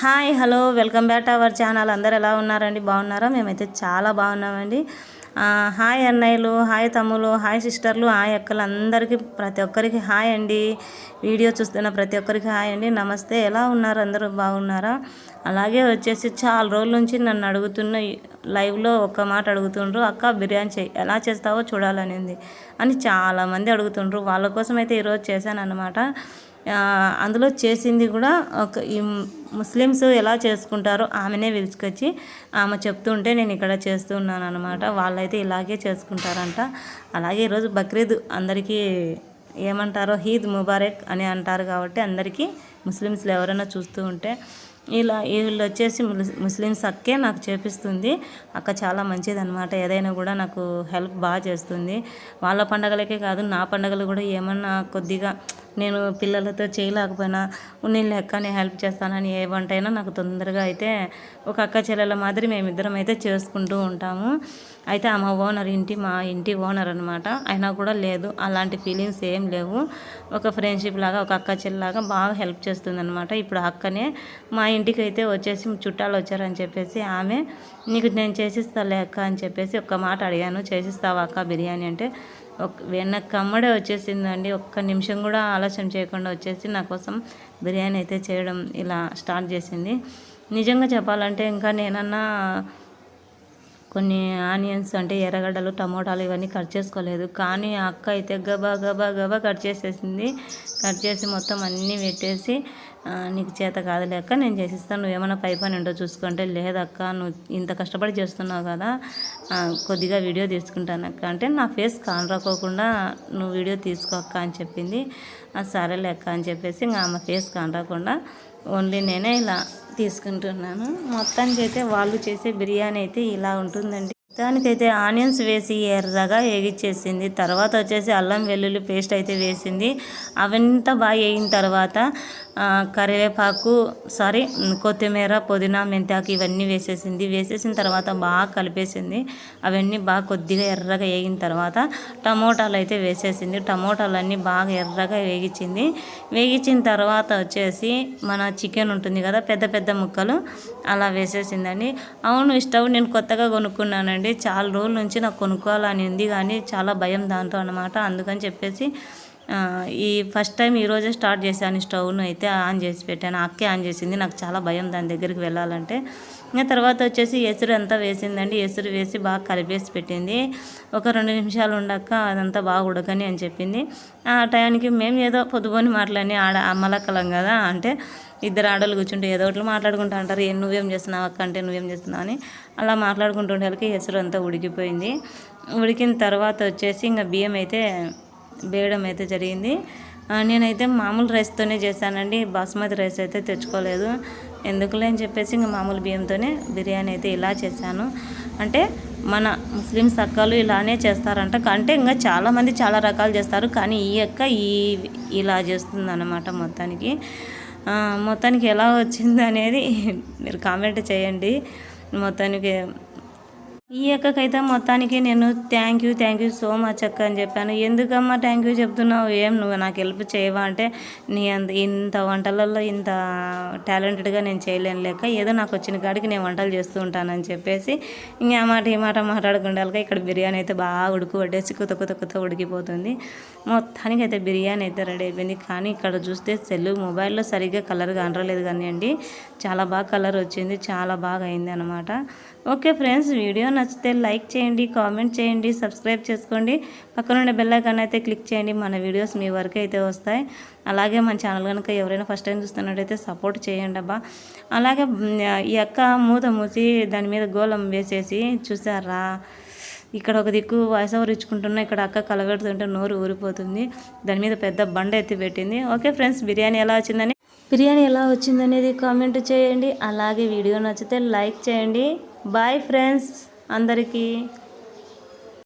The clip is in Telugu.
Hi hello welcome back to our channel. అందరు ఎలా ఉన్నారండి? బాగున్నారా? మేమైతే చాలా బాగున్నామండి. హాయ్ అన్నయ్యలు హాయ్ తమ్ములు హాయ్ సిస్టర్లు హాయ్ అక్కలు. అందరికీ ప్రతి ఒక్కరికి హాయ్ అండి. వీడియో చూస్తున్న ప్రతి ఒక్కరికి హాయ్ అండి. నమస్తే. ఎలా ఉన్నారు? అందరూ బాగున్నారా? అలాగే వచ్చేసి చాలా రోజుల నుంచి నన్ను అడుగుతున్న లైవ్లో ఒక్క మాట అడుగుతుండ్రు. అక్క బిర్యానీ చేయి. ఎలా చేస్తావో చూడాలని ఉంది అని చాలామంది అడుగుతుండ్రు. వాళ్ళ కోసం అయితే ఈరోజు చేశాను అనమాట అందులో చేసింది కూడా ఒక ఈ ముస్లిమ్స్ ఎలా చేసుకుంటారో ఆమెనే పిలుచుకొచ్చి ఆమె చెప్తుంటే నేను ఇక్కడ చేస్తున్నాను అనమాట వాళ్ళైతే ఇలాగే చేసుకుంటారంట. అలాగే ఈరోజు బక్రీద్ అందరికీ ఏమంటారో ఈద్ ముబారక్ అని అంటారు కాబట్టి అందరికీ ముస్లిమ్స్లు ఎవరైనా చూస్తూ ఉంటే ఇలా వీళ్ళు వచ్చేసి ముస్లిమ్స్ అక్కే నాకు చేపిస్తుంది. అక్క చాలా మంచిది అనమాట ఏదైనా కూడా నాకు హెల్ప్ బాగా చేస్తుంది. వాళ్ళ పండగలకే కాదు నా పండగలు కూడా ఏమన్నా కొద్దిగా నేను పిల్లలతో చేయలేకపోయినా నేను లెక్క నేను హెల్ప్ చేస్తానని ఏ వంట అయినా నాకు తొందరగా అయితే ఒక అక్క చెల్లెల మాదిరి మేమిద్దరం అయితే చేసుకుంటూ ఉంటాము. అయితే ఆమె ఓనర్ ఇంటి మా ఇంటి ఓనర్ అనమాట అయినా కూడా లేదు అలాంటి ఫీలింగ్స్ ఏం లేవు. ఒక ఫ్రెండ్షిప్ లాగా ఒక అక్క చెల్లిలాగా బాగా హెల్ప్ చేస్తుంది అనమాట ఇప్పుడు అక్కనే మా ఇంటికి అయితే వచ్చేసి చుట్టాలు వచ్చారని చెప్పేసి ఆమె నీకు నేను చేసిస్తాలే అక్క అని చెప్పేసి ఒక్క మాట అడిగాను. చేసిస్తావా అక్క బిర్యానీ? అంటే వెన్న కమ్మడే వచ్చేసిందండి. ఒక్క నిమిషం కూడా ఆలస్యం చేయకుండా వచ్చేసి నా కోసం బిర్యానీ అయితే చేయడం ఇలా స్టార్ట్ చేసింది. నిజంగా చెప్పాలంటే ఇంకా నేనన్నా కొన్ని ఆనియన్స్ అంటే ఎర్రగడ్డలు టమోటాలు ఇవన్నీ కట్ చేసుకోలేదు. కానీ అక్క అయితే గబా గబా గబా కట్ చేసేసింది. కట్ చేసి మొత్తం అన్నీ పెట్టేసి నీకు చేత కాదు లెక్క నేను చేసిస్తాను. నువ్వేమైనా పై పని ఉంటో చూసుకుంటే లేదక్క నువ్వు ఇంత కష్టపడి చేస్తున్నావు కదా కొద్దిగా వీడియో తీసుకుంటాను అక్క. అంటే నా ఫేస్ కానరాకోకుండా నువ్వు వీడియో తీసుకోక్క అని చెప్పింది. సరే లెక్క అని చెప్పేసి ఇంకా ఆమె ఫేస్ కానరాకుండా ఓన్లీ నేనే ఇలా తీసుకుంటున్నాను. మొత్తానికి అయితే వాళ్ళు చేసే బిర్యానీ అయితే ఇలా ఉంటుందండి. దానికైతే ఆనియన్స్ వేసి ఎర్రగా వేగిచ్చేసింది. తర్వాత వచ్చేసి అల్లం వెల్లుల్లి పేస్ట్ అయితే వేసింది. అవంతా బాగా వేగిన తర్వాత కరివేపాకు సారీ కొత్తిమీర పుదీనా మెంతాకు ఇవన్నీ వేసేసింది. వేసేసిన తర్వాత బాగా కలిపేసింది. అవన్నీ బాగా కొద్దిగా ఎర్రగా వేగిన తర్వాత టమోటాలు అయితే వేసేసింది. టమోటాలన్నీ బాగా ఎర్రగా వేగించింది వేగించిన తర్వాత వచ్చేసి మన చికెన్ ఉంటుంది కదా పెద్ద పెద్ద ముక్కలు అలా వేసేసిందండి. అవును స్టవ్ నేను కొత్తగా అండి. చాలా రోజుల నుంచి నాకు కొనుక్కోవాలని ఉంది కానీ చాలా భయం దాంట్లో అనమాట అందుకని చెప్పేసి ఈ ఫస్ట్ టైం ఈరోజే స్టార్ట్ చేశాను ఈ స్టవ్ను అయితే ఆన్ చేసి పెట్టాను. అక్కే ఆన్ చేసింది. నాకు చాలా భయం దాని దగ్గరికి వెళ్ళాలంటే. ఇంకా తర్వాత వచ్చేసి ఎసురు అంతా వేసిందండి. ఎసురు వేసి బాగా కలిపేసి పెట్టింది. ఒక రెండు నిమిషాలు ఉండక అదంతా బాగా ఉడకని అని చెప్పింది. ఆ టైంకి మేము ఏదో పొద్దుపోని మాట్లాడి ఆడ అమ్మలక్కలం కదా అంటే ఇద్దరు ఆడలు కూర్చుంటే ఏదో ఒకటి మాట్లాడుకుంటూ అంటారు. "ఏ, నువ్వేం చేస్తున్నావు అక్క? అంటే నువ్వేం చేస్తున్నావు? అని అలా మాట్లాడుకుంటుండేకి ఎసురు అంతా ఉడికిపోయింది. ఉడికిన తర్వాత వచ్చేసి ఇంకా బియ్యం అయితే వేయడం అయితే జరిగింది. నేనైతే మామూలు రైస్తోనే చేశానండి. బాస్మతి రైస్ అయితే తెచ్చుకోలేదు. ఎందుకులే అని చెప్పేసి ఇంకా మామూలు బియ్యంతోనే బిర్యానీ అయితే ఇలా చేశాను. అంటే మన ముస్లిమ్స్ అక్కలు ఇలానే చేస్తారంట. అంటే ఇంకా చాలామంది చాలా రకాలు చేస్తారు. కానీ ఈ అక్క ఈ ఇలా చేస్తుందన్నమాట మొత్తానికి. మొత్తానికి ఎలా వచ్చింది అనేది మీరు కామెంట్ చేయండి. మొత్తానికి ఈ అక్కకైతే మొత్తానికి నేను thank you thank you so much అక్క అని చెప్పాను. ఎందుకమ్మా థ్యాంక్ యూ చెప్తున్నావు? ఏం నువ్వు నాకు హెల్ప్ చేయవా అంటే నీ అంత ఇంత వంటలలో ఇంత టాలెంటెడ్గా నేను చేయలేను లేక ఏదో నాకు వచ్చిన కాడికి నేను వంటలు చేస్తూ ఉంటానని చెప్పేసి ఇంకా ఆ మాట ఈ మాట మాట్లాడుకుంటాక ఇక్కడ బిర్యానీ అయితే బాగా ఉడుకు పట్టేసి కుత కుత కుత ఉడికిపోతుంది. మొత్తానికి అయితే బిర్యానీ అయితే రెడీ అయిపోయింది. కానీ ఇక్కడ చూస్తే సెల్ మొబైల్లో సరిగ్గా కలర్ కనరలేదు కానివ్వండి. అండి చాలా బాగా కలర్ వచ్చింది చాలా బాగా అయింది అనమాట ఓకే ఫ్రెండ్స్ వీడియో నచ్చితే లైక్ చేయండి కామెంట్ చేయండి సబ్స్క్రైబ్ చేసుకోండి. పక్కనుండే బెల్ ఐకాన్ అయితే క్లిక్ చేయండి. మన వీడియోస్ మీ వరకు అయితే వస్తాయి. అలాగే మన ఛానల్ కనుక ఎవరైనా ఫస్ట్ టైం చూస్తున్నట్టయితే సపోర్ట్ చేయండి అబ్బా. అలాగే ఈ అక్క మూత మూసి దాని మీద గోళం వేసేసి చూసారా? ఇక్కడ ఒక దిక్కు వాయిస్ ఓవర్ ఇచ్చుకుంటున్నా ఇక్కడ అక్క కలగడుతుంటే నోరు ఊరిపోతుంది. దాని మీద పెద్ద బండ ఎత్తి పెట్టింది. ఓకే ఫ్రెండ్స్ బిర్యానీ ఎలా వచ్చిందని? బిర్యానీ ఎలా వచ్చిందనేది కామెంట్ చేయండి. అలాగే వీడియో నచ్చితే లైక్ చేయండి. Bye friends. అందరికీ